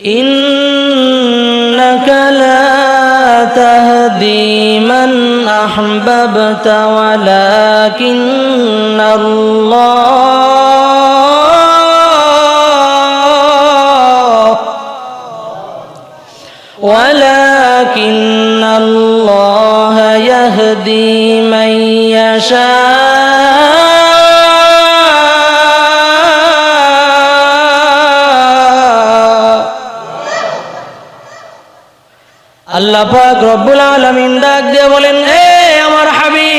إنك لا تهدي من أحببت ولكن الله ولكن الله يهدي من يشاء আল্লাহ পাক রব্বুল আলামিন ডাক দিয়ে বলেন, এ আমার হাবিব,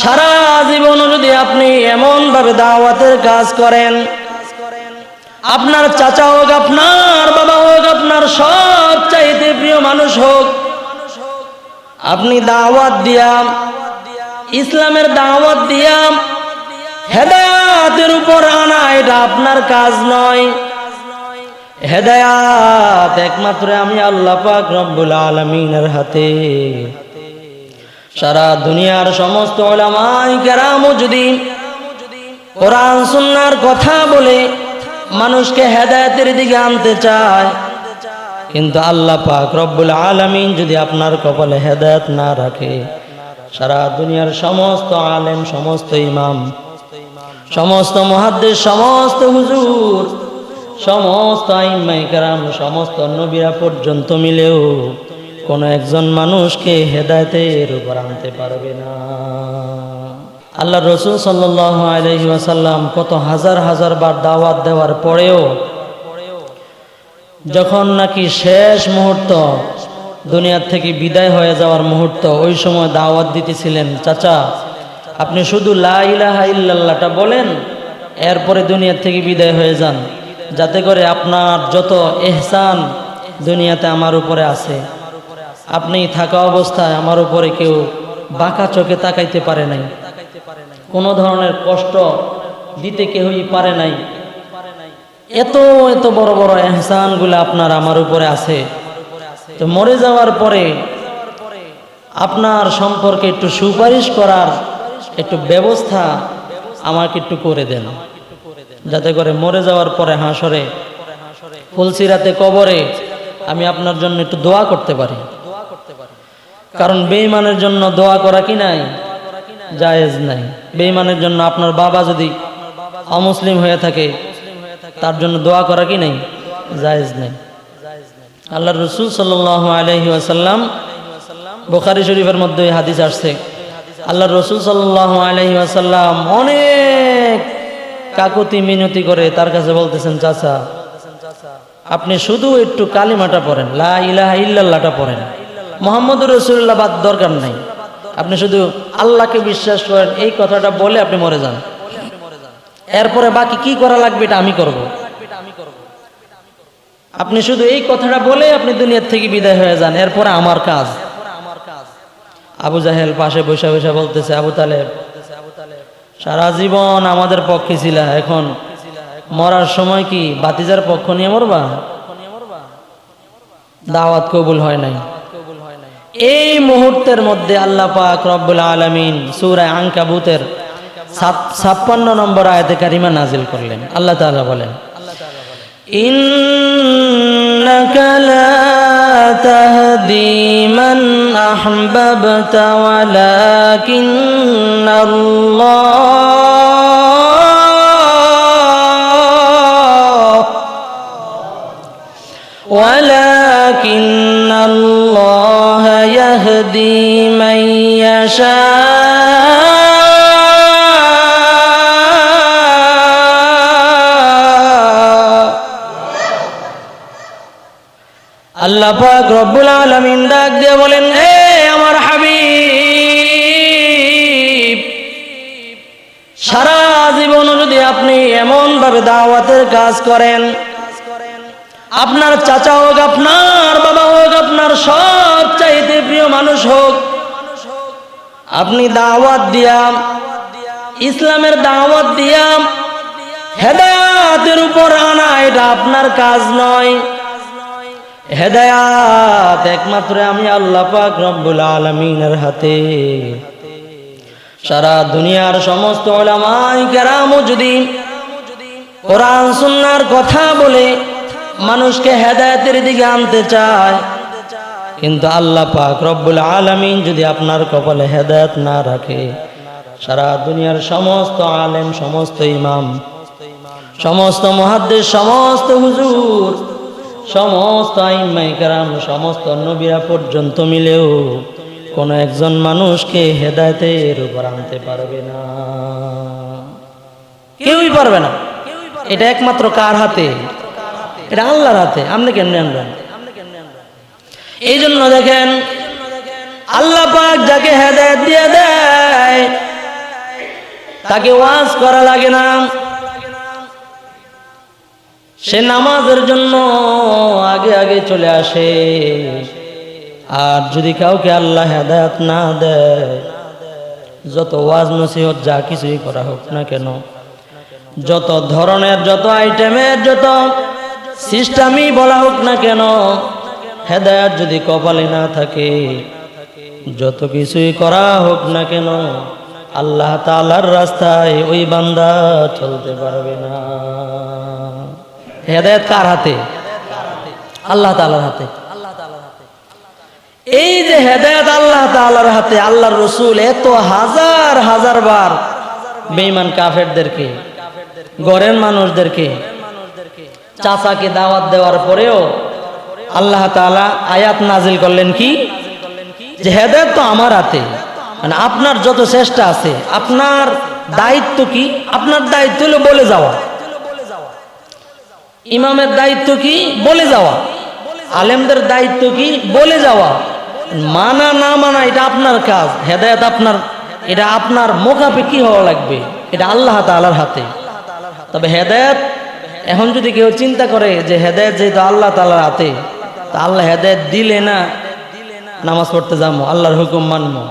সারা জীবন যদি আপনি এমন ভাবে দাওয়াতের কাজ করেন, আপনার চাচা হোক, আপনার বাবা হোক, আপনার সব চাইতে প্রিয় মানুষ হোক, আপনি দাওয়াত দিয়াম ইসলামের দাওয়াত দিয়াম হেদায়াতের উপর আনা, এটা আপনার কাজ নয়। হেদায়াত একমাত্র আমি আল্লাহ পাক রব্বুল আলমিনের হাতে। সারা দুনিয়ার সমস্ত ওলামাই কেরামও যদি কোরআন সুন্নার কথা বলে মানুষকে হেদায়েতের দিকে আনতে চায়, কিন্তু আল্লাহ পাক রব্বুল আলমিন যদি আপনার কপালে হেদায়েত না রাখে, সারা দুনিয়ার সমস্ত আলেম, সমস্ত ইমাম, সমস্ত মহাদ্দেশ, সমস্ত হুজুর সমস্ত আইম্মাই কারাম, সমস্ত নবীরা পর্যন্ত মিলেও কোনো একজন মানুষকে হেদায়তের উপর আনতে পারবে না। আল্লাহ রসুল সাল্লাহ আলহি ওয়াসাল্লাম কত হাজার হাজার বার দাওয়াত দেওয়ার পরেও যখন নাকি শেষ মুহূর্ত, দুনিয়ার থেকে বিদায় হয়ে যাওয়ার মুহূর্ত, ওই সময় দাওয়াত দিতেছিলেন, চাচা, আপনি শুধু লা ইলাহা বলেন, এরপরে দুনিয়ার থেকে বিদায় হয়ে যান। যাতে করে আপনার যত এহসান দুনিয়াতে আমার উপরে আছে, আপনি থাকা অবস্থায় আমার উপরে কেউ বাঁকা চোখে তাকাইতে পারে নাই। কোনো ধরনের কষ্ট দিতে কেউই পারে নাই। এত এত বড় বড় এহসানগুলো আপনার আমার উপরে আছে। তো মরে যাওয়ার পরে আপনার সম্পর্কে একটু সুপারিশ করার একটু ব্যবস্থা আমাকে একটু করে দেন। যাতে করে মরে যাওয়ার পরে হাসরে, ফুলসিরাতে কবরে আমি আপনার জন্য একটু দোয়া করতে পারি। কারণ বেইমানের জন্য দোয়া করা কি নাই? জায়েজ নাই। বেইমানের জন্য আপনার বাবা যদি অমুসলিম হয়ে থাকে, তার জন্য দোয়া করা কি নাই? জায়েজ নাই। আল্লাহ রসুল সাল্লাহ আলহি আসাল্লাম বোখারি শরীফের মধ্যে হাদিস আসছে। আল্লাহ রসুল সাল্লাহ আলহি অনেক কাকুতি মিনতি করে তার কাছে বলতেছেন, চাচা, আপনি শুধু একটু কালিমাটা পড়েন, লা ইলাহা ইল্লাল্লাহটা পড়েন। মোহাম্মদ রসুল্লাহ বাদ দরকার নাই। আপনি শুধু আল্লাহকে বিশ্বাস করেন, এই কথাটা বলে আপনি মরে যান। এরপরে বাকি কি করা লাগবে এটা আমি করব। আপনি শুধু এই কথাটা বলে আপনি দুনিয়ার থেকে বিদায় হয়ে যান, এরপরে আমার কাজ। আবু জাহেল পাশে বসে বসে বলতেছে, আবু তালেব সারা জীবন আমাদের পক্ষে ছিল, এখন মরার সময় কি বাতিজার পক্ষ নিয়ে মরবা? দাওয়াত কবুল হয় নাই। এই মুহূর্তের মধ্যে আল্লাহ পাক রব্বুল আলমিন সুরায় আঙ্কাবুতের ছাপ্পান্ন নম্বর আয়তে কারিমা নাজিল করলেন। আল্লাহ তালা বলেন ইন্নাকালা تهدي من أحببت ولكن الله ولكن الله يهدي من يشاء আল্লাহ পাক রব্বুল আলামিন ডাক দিয়ে বলেন, এ আমার হাবিব, সারা জীবন যদি আপনি এমন ভাবে দাওয়াতের কাজ করেন, আপনার চাচা হোক, আপনার বাবা হোক, আপনার সব চাইতে প্রিয় মানুষ হোক, আপনি দাওয়াত দিয়াম ইসলামের দাওয়াত দিয়াম হেদায়াতের উপর আনা, এটা আপনার কাজ নয়। হেদায়াত একমাত্র আমি আল্লাহ পাক রব্বুল আলমিনের হাতে। সারা দুনিয়ার সমস্ত ওলামাই কেরামও যদি কোরআন, সুন্নার কথা বলে মানুষকে হেদায়েতের দিকে আনতে চায়, কিন্তু আল্লাহ পাক রব্বুল আলামিন যদি আপনার কপালে হেদায়েত না রাখে, সারা দুনিয়ার সমস্ত আলেম, সমস্ত ইমাম, সমস্ত মহাদ্দেশ, সমস্ত হুজুর সমস্ত আইম্মাই কারাম, সমস্ত নবীরা পর্যন্ত মিলেও কোন একজন মানুষকে হেদায়েতের উপর আনতে পারবে না। কেউই পারবে না। এটা একমাত্র কার হাতে? এটা আল্লাহর হাতে। আপনি কেমনে আনবেন? এই জন্য দেখেন, আল্লাহ পাক যাকে হেদায়েত দিয়ে দেয়, তাকে ওয়াজ করা লাগে না। সে নামাজের জন্য আগে আগে চলে আসে। আর যদি কাউকে আল্লাহ হেদায়াত না দেয়, যত ওয়াজ নসিহত যা কিছুই করা হোক না কেন, যত ধরনের যত আইটেমের যত সিস্টেমই বলা হোক না কেন, হেদায়াত যদি কপালে না থাকে, যত কিছুই করা হোক না কেন, আল্লাহ তালার রাস্তায় ওই বান্দা চলতে পারবে না। হেদায়ত কার হাতে? আল্লাহ তালার হাতে। এই যে হেদায়ত আল্লাহ তালার হাতে, আল্লাহর রসুল এত হাজার হাজার বার বেইমান কাফেরদেরকে গড়ের মানুষদেরকে, চাচাকে দাওয়াত দেওয়ার পরেও আল্লাহ তাআলা আয়াত নাজিল করলেন কি? যে হেদায়ত তো আমার হাতে। মানে আপনার যত চেষ্টা আছে, আপনার দায়িত্ব কি? আপনার দায়িত্ব হলো বলে যাওয়া। ইমামের দায়িত্ব কি? বলে যাওয়া। আলেমদের দায়িত্ব কি? বলে যাওয়া। মানা না মানা, এটা আপনার কাজ। হেদায়ত আপনার, এটা আপনার মোকাপেক্ষি হওয়া লাগবে। এটা আল্লাহ তালার হাতে। তবে হেদায়ত, এখন যদি কেউ চিন্তা করে যে হেদায়ত যেহেতু আল্লাহ তালার হাতে, তা আল্লাহ হেদায়ত দিলে না, নামাজ পড়তে যাব আল্লাহর হুকুম মানবো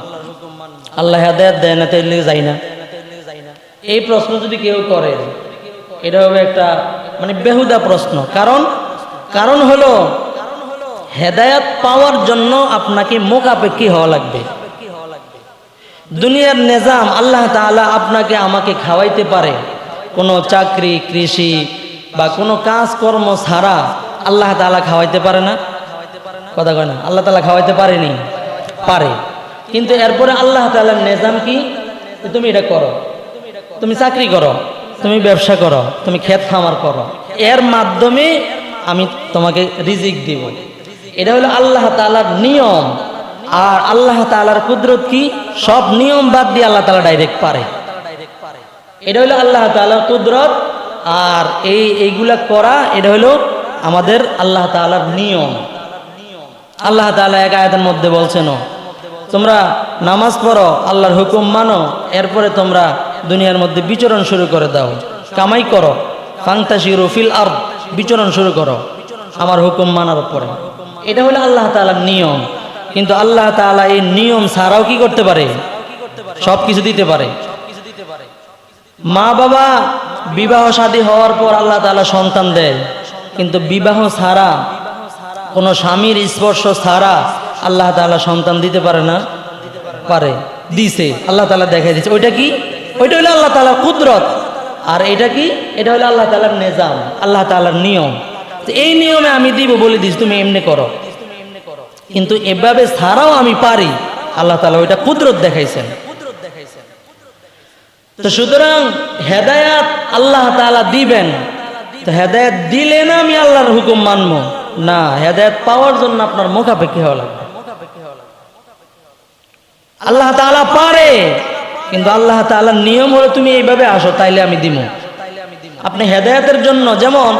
আল্লাহ হেদায়ত দেয় না তাইলে যাই না। এই প্রশ্ন যদি কেউ করে, এটা হবে একটা মানে বেহুদা প্রশ্ন। কারণ কারণ হলো, হেদায়াত পাওয়ার জন্য আপনাকে মোকাপেক্ষী হওয়া লাগবে। দুনিয়ার নিজাম আল্লাহ তাআলা আপনাকে, আমাকে খাওয়াইতে পারে। কোনো চাকরি, কৃষি বা কোনো কাজকর্ম ছাড়া আল্লাহ তাআলা খাওয়াইতে পারে না। কথা কয় না, আল্লাহ তাআলা খাওয়াইতে পারেনি? পারে। কিন্তু এরপরে আল্লাহ তাআলার নিজাম কি? তুমি এটা করো। তুমি চাকরি করো। তুমি ব্যবসা করো, তুমি ক্ষেত খামার করো। এর মাধ্যমে আমি তোমাকে রিজিক দিব। এটা হলো আল্লাহ তালার নিয়ম। আর আল্লাহ তালার কুদরত কি? সব নিয়ম বাদ দিয়ে আল্লাহ তালা ডাইরেক্ট পারে। এটা হলো আল্লাহ তালার কুদরত। আর এই, এইগুলা করা, এটা হলো আমাদের আল্লাহ তালার নিয়ম। আল্লাহ তালা এক আয়াতের মধ্যে বলছেন তোমরা নামাজ পড়ো, আল্লাহর হুকুম মানো, এরপরে তোমরা দুনিয়ার মধ্যে বিচরণ শুরু করে দাও। কামাই করো। ফাংতাসি রফিল আর বিচরণ শুরু করো। আমার হুকুম মানার পরে। এটা হলো আল্লাহ তালার নিয়ম। কিন্তু আল্লাহ তালা এই নিয়ম ছাড়াও কি করতে পারে? সব কিছু দিতে পারে। মা বাবা বিবাহ শাদী হওয়ার পর আল্লাহ তালা সন্তান দেয়। কিন্তু বিবাহ ছাড়া, কোনো স্বামীর স্পর্শ ছাড়া আল্লাহ তালা সন্তান দিতে পারে না? পারে। দিছে। আল্লাহ তালা দেখাই দিচ্ছে ওইটা কি? ওইটা হলো আল্লাহ তালার কুদরত। আর এটা কি? এটা হলো আল্লাহ তালার নেজাম, আল্লাহ তালার নিয়ম। এই নিয়মে আমি দিব, বলে দিস তুমি এমনি করো। কিন্তু এভাবে ছাড়াও আমি পারি, আল্লাহ তালা ওইটা কুদরত দেখাইছেন। তো সুতরাং হেদায়াত আল্লাহ তালা দিবেন। তো হেদায়াত দিলে না আমি আল্লাহর হুকুম মানবো? না, হেদায়াত পাওয়ার জন্য আপনার মুখাপেক্ষি হওয়া লাগবে। আল্লাহ তাআলা পারে। কিন্তু আল্লাহ তাআলার নিয়ম হলো তুমি এইভাবে আসো, তাইলে আমি দিব আপনি হেদায়েতের জন্য যেমন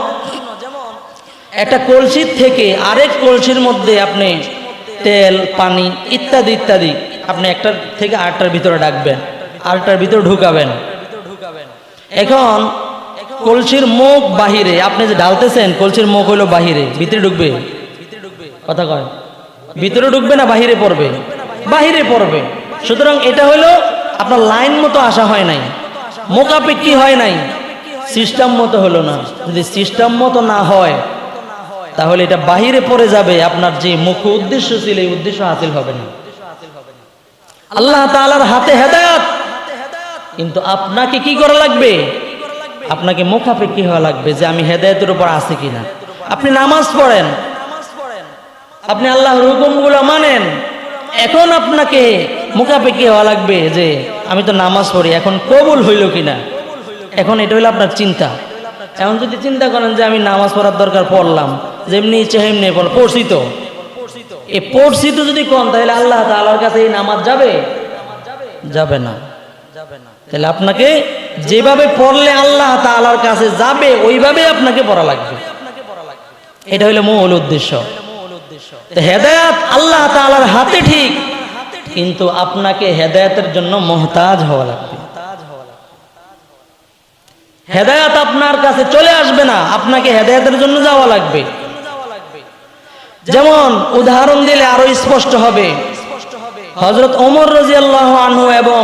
একটা কলসির থেকে আরেক কলসির মধ্যে আপনি তেল, পানি ইত্যাদি ইত্যাদি আপনি একটার থেকে আটটার ভিতরে ডাকবেন আটটার ভিতরে ঢুকাবেন। এখন কলসির মুখ বাহিরে, আপনি যে ঢালতেছেন, কলসির মুখ হলো বাহিরে, ভিতরে ঢুকবে? কথা কয়? ভিতরে ঢুকবে না, বাহিরে পড়বে? বাহিরে পড়বে। সুতরাং এটা হলো আপনার লাইন মতো আসা হয় নাই। মোকাপেক্ষি হয় নাই? সিস্টেম মতো হলো না। যদি সিস্টেম মতো না হয়, তাহলে এটা বাহিরে পড়ে যাবে। আপনার যে মুখ্য উদ্দেশ্য ছিল, এই উদ্দেশ্য হাসিল হবে না। আল্লাহ তাআলার হাতে হেদায়াত। কিন্তু আপনাকে কি করা লাগবে? আপনাকে মুখাপেক্ষি হওয়া লাগবে যে আমি হেদায়তের উপর আছি কিনা। আপনি নামাজ পড়েন। আপনি আল্লাহর হুকুমগুলো মানেন। এখন আপনাকে মুখাপেক্ষি হওয়া লাগবে যে আমি তো নামাজ পড়ি, এখন কবুল হইল কিনা? এখন এটা হইল আপনার চিন্তা। এখন যদি চিন্তা করেন যে আমি নামাজ পড়ার দরকার পড়লাম, যেমনি ইচ্ছে হেমনি পড়, পড়ছি তো। এ পড়ছি তো যদি কম, তাহলে আল্লাহ তাআলার কাছে এই নামাজ যাবে? যাবে না। তাহলে আপনাকে যেভাবে পড়লে আল্লাহ তাআলার কাছে যাবে ওইভাবে আপনাকে পড়া লাগবে। এটা হইল মূল উদ্দেশ্য। হেদায়াত আল্লাহ তাআলার হাতে ঠিক। কিন্তু আপনাকে হেদায়তের জন্য মহতাজ হওয়া লাগবে। হেদায়াত আপনার কাছে চলে আসবে না, আপনাকে হেদায়াতের জন্য যাওয়া লাগবে। যেমন উদাহরণ দিলে আরও স্পষ্ট হবে। হজরত ওমর রাজিয়াল্লাহ আনহু এবং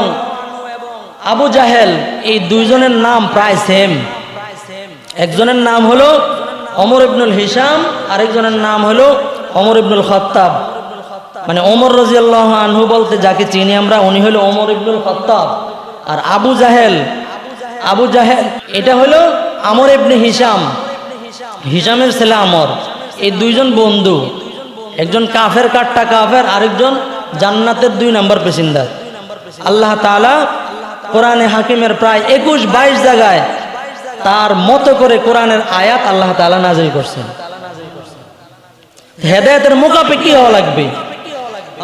আবু জাহেল এই দুইজনের নাম প্রায় সেম একজনের নাম হলো অমর ইবনুল হিসাম আরেকজনের নাম হলো অমর ইবনুল খত্তাব। মানে ওমর রাজিয়াল্লাহ আনহু বলতে যাকে চিনি আমরা, উনি হলো ওমর ইবনুল খত্তাব। আর আবু জাহেল আবু জাহেল, এটা হলো আমর ইবনে হিসাম হিসামের ছেলে আমর। এই দুইজন বন্ধু। একজন কাফের কাট্টা কাফের, আরেকজন জান্নাতের দুই নম্বর পেসিন্দার আল্লাহ তাআলা কোরআনে হাকিমের প্রায় একুশ বাইশ জায়গায় তার মতো করে কোরআনের আয়াত আল্লাহ তাআলা নাজিল করছেন। হেদায়তের মোকাপে কি হওয়া লাগবে।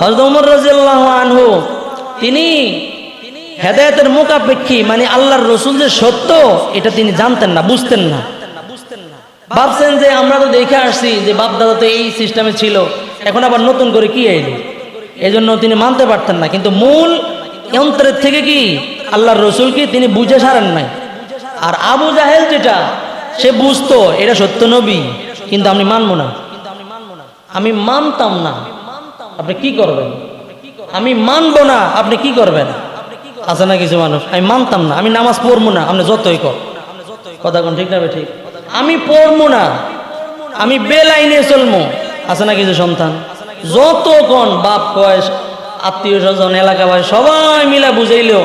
হজরত উমর রাজিয়াল্লাহু আনহু, তিনি হেদায়তের মুখাপেক্ষী মানে আল্লাহর রসুল যে সত্য, এটা তিনি জানতেন না, বুঝতেন না। ভাবছেন যে আমরা তো দেখে আসছি যে বাপ দাদা তো এই সিস্টেমে ছিল, এখন আবার নতুন করে কি এলো এই জন্য তিনি মানতে পারতেন না, কিন্তু মূল যন্ত্রের থেকে কি আল্লাহর রসুলকে তিনি বুঝে সারেন নাই। আর আবু জাহেল যেটা, সে বুঝতো, এটা সত্য নবী, কিন্তু আমি মানবো না। আমি মানতাম না। আপনি কি করবেন? আমি মানবো না, আপনি কি করবেন? আছে না কিছু মানুষ? আমি মানতাম না, আমি নামাজ পড়ব না, আপনি যতই কর। কথা কোন ঠিক নাবে ঠিক। আমি পড়ব না, আমি বেলাইনে চলবো। আছে না কিছু সন্তান? যত কোন বাপ কয় আত্মীয় স্বজন, এলাকাবাসী, সবাই মিলা বুঝাইলেও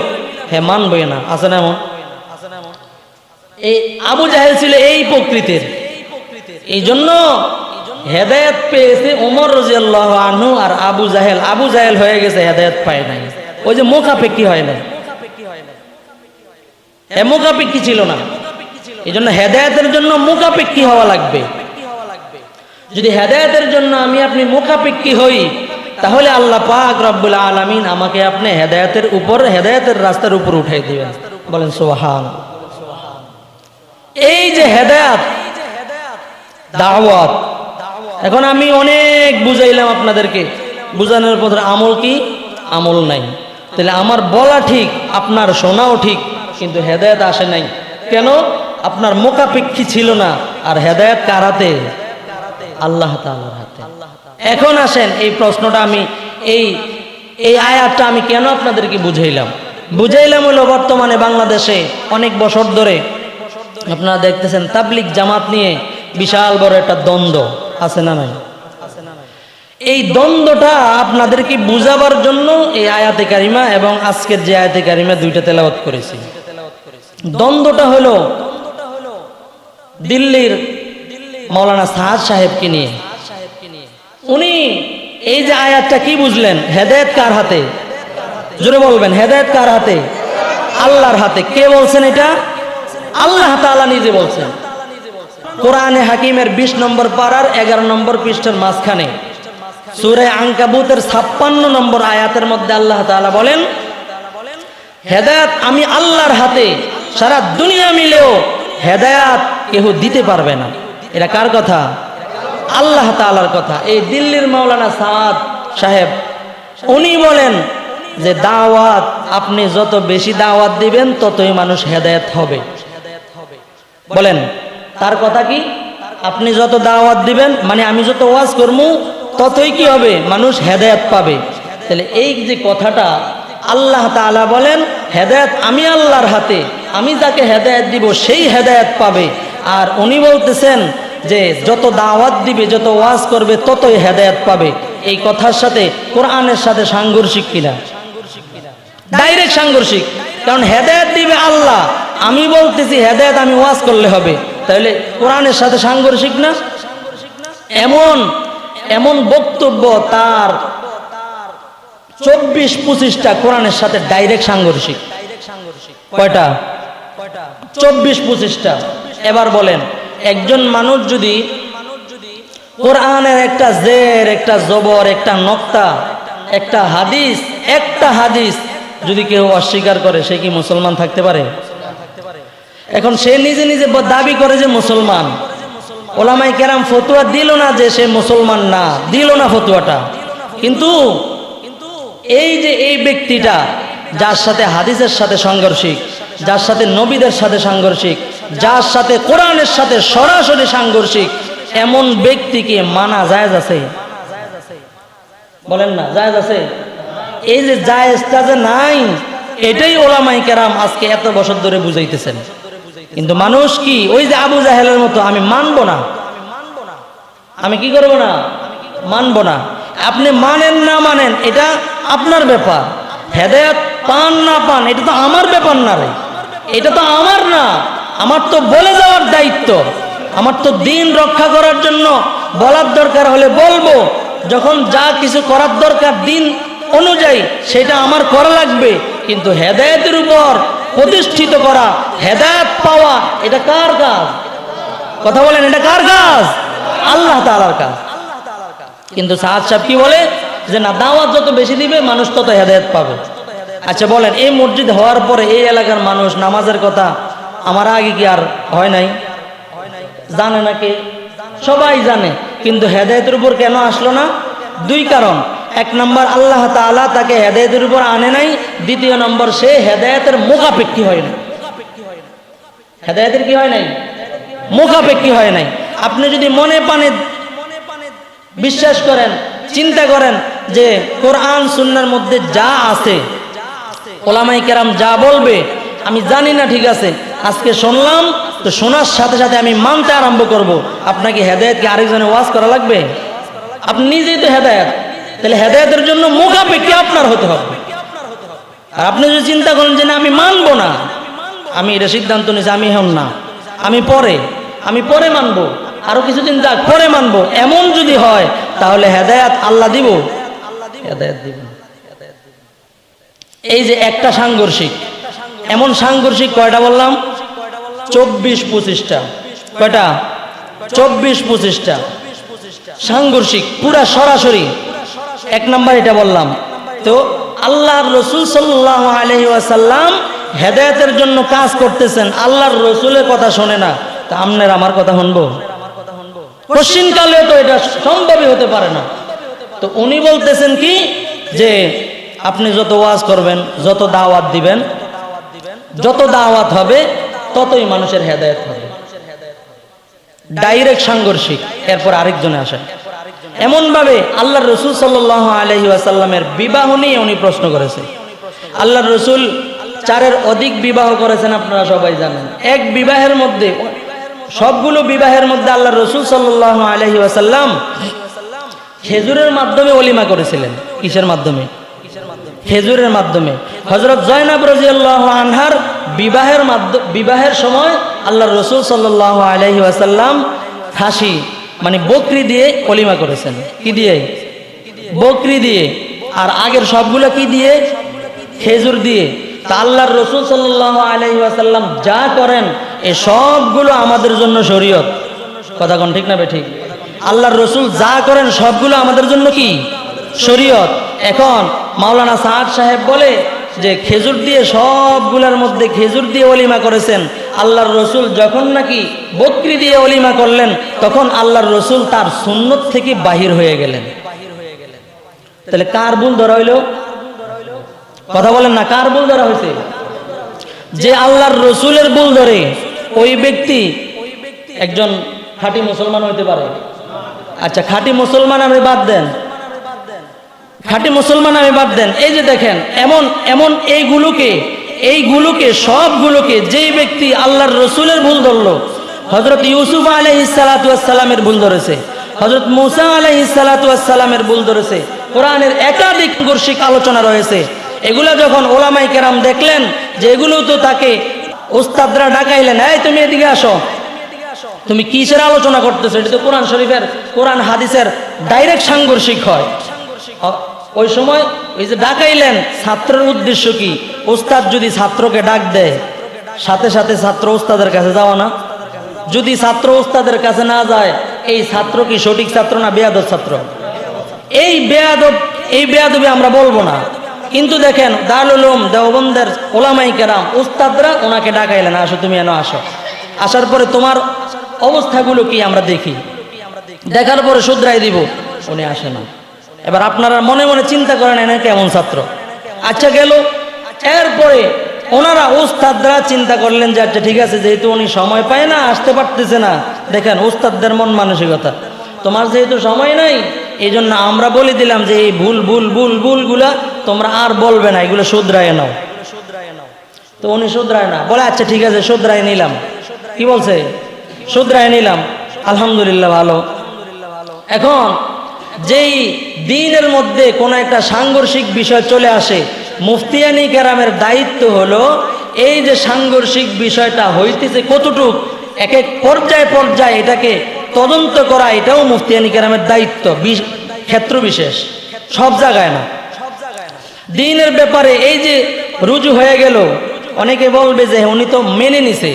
হ্যাঁ মানবই না। আছে না এমন? এই আবু জাহেল ছিল এই প্রকৃতির। এই জন্য হেদায়ত পেয়েছে ওমর রাজিয়াল্লাহ আনহু আর আবু জাহেল। আবু জাহেল হয়ে গেছে, হেদায়ত পায় নাই। ওই যে মুখাপেক্ষি হয় এ মুখাপেক্ষি ছিল না। এই জন্য হেদায়তের জন্য মুখাপেক্ষি হওয়া লাগবে। যদি হেদায়তের জন্য আমি আপনি মুখাপেক্ষি হই, তাহলে আল্লাহ পাক রব্বুল আলমিন আমাকে আপনি হেদায়তের উপর, হেদায়তের রাস্তার উপর উঠাই দিবেন। বলেন সোহান এই যে হেদায়াত, দাওয়াত এখন আমি অনেক বুঝাইলাম আপনাদেরকে। বুঝানোর পর আমল কি? আমল নাই। তাহলে আমার বলা ঠিক, আপনার শোনাও ঠিক, কিন্তু হেদায়ত আসে নাই। কেন? আপনার মোকাপেক্ষী ছিল না, আর হেদায়ত কারাতে আল্লাহ তাআলার হাতে। এখন আসেন এই প্রশ্নটা আমি, এই এই আয়াতটা আমি কেন আপনাদেরকে বুঝাইলাম? বুঝাইলাম হলো বর্তমানে বাংলাদেশে অনেক বছর ধরে, আপনারা দেখতেছেন তাবলিক জামাত নিয়ে বিশাল বড় একটা দ্বন্দ্ব। আছে না নাই? এই দ্বন্দ্বটা আপনাদেরকে বুঝাবার জন্য এই আয়াতে কারিমা এবং আজকের যে আয়াতে কারিমা দুইটা তেলাওয়াত করেছি। দ্বন্দ্বটা হলো দিল্লির মৌলানা সাহাদ সাহেবকে নিয়ে। উনি এই যে আয়াতটা কি বুঝলেন? হেদায়েত কার হাতে? জোরে বলবেন, হেদায়েত কার হাতে? আল্লাহর হাতে। কে বলছেন এটা? আল্লাহ তাআলা নিজে বলছেন। কোরআনে হাকিমের বিশ নম্বর পাড়ার এগারো নম্বর পৃষ্ঠের মাঝখানে। সুরে আঙ্কাবুতের ছাপ্পান্ন নম্বর আয়াতের মধ্যে আল্লাহ তাআলা বলেন, হেদায়াত আমি আল্লাহর হাতে সারা দুনিয়া মিলেও হেদায়াত কেহ দিতে পারবে না। এটা কার কথা? আল্লাহ তাআলার কথা। এই দিল্লির মাওলানা সাদ সাহেব, উনি বলেন যে দাওয়াত, আপনি যত বেশি দাওয়াত দিবেন, ততই মানুষ হেদায়েত হবে। বলেন তার কথা কি? আপনি যত দাওয়াত দিবেন মানে আমি যত ওয়াজ করব ততই কি হবে? মানুষ হেদায়েত পাবে। তাহলে এই যে কথাটা আল্লাহ তাআলা বলেন, হেদায়েত আমি আল্লাহর হাতে, আমি যাকে হেদায়েত দিব, সেই হেদায়েত পাবে। আর উনি বলতেছেন যে, যত দাওয়াত দিবে, যত ওয়াজ করবে, ততই হেদায়েত পাবে। এই কথার সাথে কোরআনের সাথে সাংঘর্ষিক কিনা? ডাইরেক্ট সাংঘর্ষিক। কারণ হেদায়েত দিবে আল্লাহ। আমি বলতেছি, হেদায়ত আমি ওয়াজ করলে হবে। তাহলে কোরআনের সাথে সাংঘর্ষিক না? এমন এমন বক্তব্য তার চব্বিশ পঁচিশটা কোরআনের সাথে ডাইরেক্ট সাংঘর্ষিক। কয়টা? চব্বিশ পঁচিশটা। এবার বলেন, একজন মানুষ যদি কোরআনের একটা জের, একটা জবর, একটা নক্তা, একটা হাদিস একটা হাদিস যদি কেউ অস্বীকার করে, সে কি মুসলমান থাকতে পারে? এখন সে নিজে নিজে দাবি করে যে মুসলমান। ওলামাই কেরাম ফতুয়া দিল না যে সে মুসলমান না, দিল না ফতুয়াটা। কিন্তু এই যে এই ব্যক্তিটা, যার সাথে হাদিসের সাথে সাংঘর্ষিক, যার সাথে নবীদের সাথে সাংঘর্ষিক, যার সাথে কোরআনের সাথে সরাসরি সাংঘর্ষিক, এমন ব্যক্তিকে মানা জায়েজ আছে? বলেন না, জায়েজ আছে? এই যে জায়েজটা যে নাই, এটাই ওলামাই কেরাম আজকে এত বছর ধরে বুঝাইতেছেন। কিন্তু মানুষ কি? ওই যে আবু জাহেলের মতো, আমি মানব না। আমি কি করব না? মানব না। আপনি মানেন না মানেন, এটা আপনার ব্যাপার। হেদায়ত পান না পান, এটা তো আমার ব্যাপার না রে। এটা তো আমার না। আমার তো বলে যাওয়ার দায়িত্ব। আমার তো দিন রক্ষা করার জন্য বলার দরকার হলে বলব। যখন যা কিছু করার দরকার দিন অনুযায়ী, সেটা আমার করা লাগবে। কিন্তু হেদায়েতের উপর প্রতিষ্ঠিত করা, হেদায়ত পাওয়া, এটা কার কাজ? কথা বলেন, এটা কার কাজ? আল্লাহ তাআলার কাজ। কিন্তু সাহাদ সাহেব কি বলে? যে না, দাওয়াত যত বেশি দিবে, মানুষ তত হেদায়ত পাবে। আচ্ছা বলেন, এই মসজিদ হওয়ার পরে এই এলাকার মানুষ নামাজের কথা, আমার আগে কি আর হয় নাই? জানে না কে সবাই জানে, কিন্তু হেদায়তের উপর কেন আসলো না? দুই কারণ। এক নম্বর আল্লাহ তাআলা তাকে হেদায়তের উপর আনে নাই। দ্বিতীয় নম্বর, সে হেদায়তের মুখাপেক্ষী হয় না হেদায়তের কি হয় নাই? মুখাপেক্ষী হয় নাই। আপনি যদি মনে পানে বিশ্বাস করেন, চিন্তা করেন যে কোরআন সুন্নার মধ্যে যা আছে ওলামাই কেরাম যা বলবে, আমি জানি না ঠিক আছে। আজকে শুনলাম, তো শোনার সাথে সাথে আমি মানতে আরম্ভ করব। আপনাকে হেদায়তকে আরেকজনে ওয়াজ করা লাগবে? আপনি নিজেই তো হেদায়ত। তাহলে হেদায়তের জন্য মুখাপেক্ষী আপনার হতে হবে। আর আপনি যদি চিন্তা করেন যে না, আমি মানব না, আমি এটা সিদ্ধান্ত নিয়েছি, আমি হন না, আমি পরে আমি পরে মানবো, আরও কিছুদিন যাক, পরে মানব, এমন যদি হয়, তাহলে হেদায়াত আল্লাহ দিব। হেদায়াত দিব এই যে একটা সাংঘর্ষিক, এমন সাংঘর্ষিক কয়টা বললাম? চব্বিশ পঁচিশটা। কয়টা? চব্বিশ পঁচিশটা। সাংঘর্ষিক, পুরা সরাসরি এক নাম্বার এটা বললাম। তো আল্লাহর রসুল সাল্লাহ আলহি ওয়াসাল্লাম হেদায়তের জন্য কাজ করতেছেন, আল্লাহর রসুলের কথা শোনে না। তা আমনের আমার কথা শুনব? কশিনকালে তো এটা সম্ভবই হতে পারে না। তো উনি বলতেছেন কি, যে আপনি যত ওয়াজ করবেন, যত দাওয়াত দিবেন, যত দাওয়াত হবে, ততই মানুষের হেদায়ত হবে। ডাইরেক্ট সাংঘর্ষিক, এরপর আরেকজনে আসেন এমন ভাবে আল্লাহ রসুল সাল্লাহ আলহি আসাল্লামের বিবাহ নিয়ে উনি প্রশ্ন করেছে। আল্লাহ রসুল চারের অধিক বিবাহ করেছেন আপনারা সবাই জানেন। এক বিবাহের মধ্যে, সবগুলো বিবাহের মধ্যে আল্লাহ রসুল সাল্লাহ আলহি আসাল্লাম খেজুরের মাধ্যমে অলিমা করেছিলেন। কিসের মাধ্যমে? খেজুরের মাধ্যমে। হজরত জয়নাব রাজিয়াল্লাহ আনহার বিবাহের মাধ্যম বিবাহের সময় আল্লাহ রসুল সাল্লাহ আলহি আসাল্লাম খাসি মানে বকরি দিয়ে অলিমা করেছেন। কি দিয়ে? বকরি দিয়ে। আর আগের সবগুলো কি দিয়ে? খেজুর দিয়ে। তা আল্লাহর রসুল সাল্লাহ আলহি আসাল্লাম যা করেন, এ সবগুলো আমাদের জন্য শরীয়ত। কথা কোন ঠিক না বে ঠিক? আল্লাহর রসুল যা করেন, সবগুলো আমাদের জন্য কি? শরীয়ত। এখন মাওলানা সাহাদ সাহেব বলে যে, খেজুর দিয়ে সবগুলোর মধ্যে খেজুর দিয়ে অলিমা করেছেন আল্লাহর রসুল যখন নাকি বকরি দিয়ে অলিমা করলেন, তখন আল্লাহর রসুল তার সুন্নত থেকে বাহির হয়ে গেলেন। তাহলে কার ভুল ধরা হইল? কথা বলেন না, কার ভুল ধরা হয়েছে? যে আল্লাহর রসুলের ভুল ধরে ওই ব্যক্তি একজন খাঁটি মুসলমান হইতে পারে। আচ্ছা খাঁটি মুসলমান আপনি বাদ দেন। খাঁটি মুসলমান আমি বাদ দেন। এই যে দেখেন, এমন এমন এইগুলোকে এইগুলোকে, সবগুলোকে যেই ব্যক্তি আল্লাহর রসুলের ভুল ধরলো হজরত ইউসুফ আলহি সালাতামের ভুল ধরেছে হজরত মুসা আলহি সালাতামের ভুল ধরেছে, কোরআনের একাধিক গর্ষিক আলোচনা রয়েছে। এগুলা যখন ওলামাই কেরাম দেখলেন যে এগুলো তো তাকে ওস্তাদরা ডাকাইলেন, এই তুমি এদিকে আসো। তুমি কিসের আলোচনা করতেছো? এটা তো কোরআন শরীফের, কোরআন হাদিসের ডাইরেক্ট সাংঘর্ষিক হয়। ওই সময় ওই যে ডাকাইলেন, ছাত্রের উদ্দেশ্য কি? ওস্তাদ যদি ছাত্রকে ডাক দেয়, সাথে সাথে ছাত্র ওস্তাদের কাছে যাওয়া না। যদি ছাত্র ওস্তাদের কাছে না যায়, এই ছাত্র কি সঠিক ছাত্র না বেয়াদব ছাত্র? এই বেয়াদব, এই বেয়াদবি আমরা বলব না। কিন্তু দেখেন দারুলুম দেওবন্দের ওলামাই কেরাম উস্তাদরা ওনাকে ডাকাইলেন, আসো তুমি এনে, আসো। আসার পরে তোমার অবস্থাগুলো কি আমরা দেখি? দেখার পরে শুধরাই দিব, উনি আসে না। এবার আপনারা মনে মনে চিন্তা করেন, এনে কেমন ছাত্র? আচ্ছা গেল এরপরে ওনারা উস্তাদরা চিন্তা করলেন যে আচ্ছা ঠিক আছে, যেহেতু উনি সময় পায় না, আসতে পারতেছে না। দেখেন, উস্তাদদের মন মানসিকতা। তোমার যেহেতু সময় নাই এই জন্য আমরা বলে দিলাম যে, এই ভুল ভুল ভুল, ভুলগুলা তোমরা আর বলবে না, এগুলো শুধরায় নাও। তো উনি শুধরায় না। বলে আচ্ছা ঠিক আছে, শুধরায় নিলাম। কি বলছে? শুধরায় নিলাম। আলহামদুলিল্লাহ ভালো। এখন যেই দিনের মধ্যে কোনো একটা সাংঘর্ষিক বিষয় চলে আসে মুফতিয়ানি কেরামের দায়িত্ব হলো এই যে সাংঘর্ষিক বিষয়টা হইতেছে কতটুক এক এক পর্যায়ে পর্যায়ে এটাকে তদন্ত করা, এটাও মুফতিয়ানি কেরামের দায়িত্ব ক্ষেত্র বিশেষ, সব জায়গায় না। দিনের ব্যাপারে এই যে রুজু হয়ে গেল, অনেকে বলবে যে উনি তো মেনে নিছে।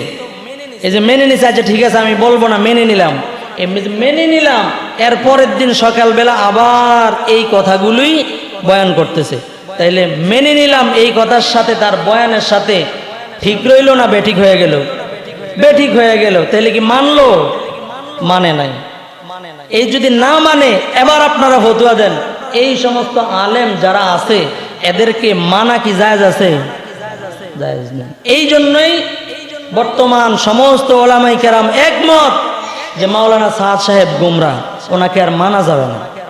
এই যে মেনে নিছে আচ্ছা ঠিক আছে, আমি বলব না, মেনে নিলাম। এমনি মেনে নিলাম, এর পরের দিন সকালবেলা আবার এই কথাগুলোই বয়ান করতেছে। তাইলে মেনে নিলাম এই কথার সাথে, তার বয়ানের সাথে। ঠিক রইল না, বেঠিক হয়ে গেল। বেঠিক হয়ে গেল। তাইলে কি মানলো? মানে নাই। এই যদি না মানে এবার আপনারা ফতুয়া দেন। এই সমস্ত আলেম যারা আছে, এদেরকে মানা কি জায়জ আছে? এই জন্যই বর্তমান সমস্ত ওলামাই কেরাম একমত যে মাওলানা সাদ সাহেব গুমরা, ওনাকে আর মানা যাবে না।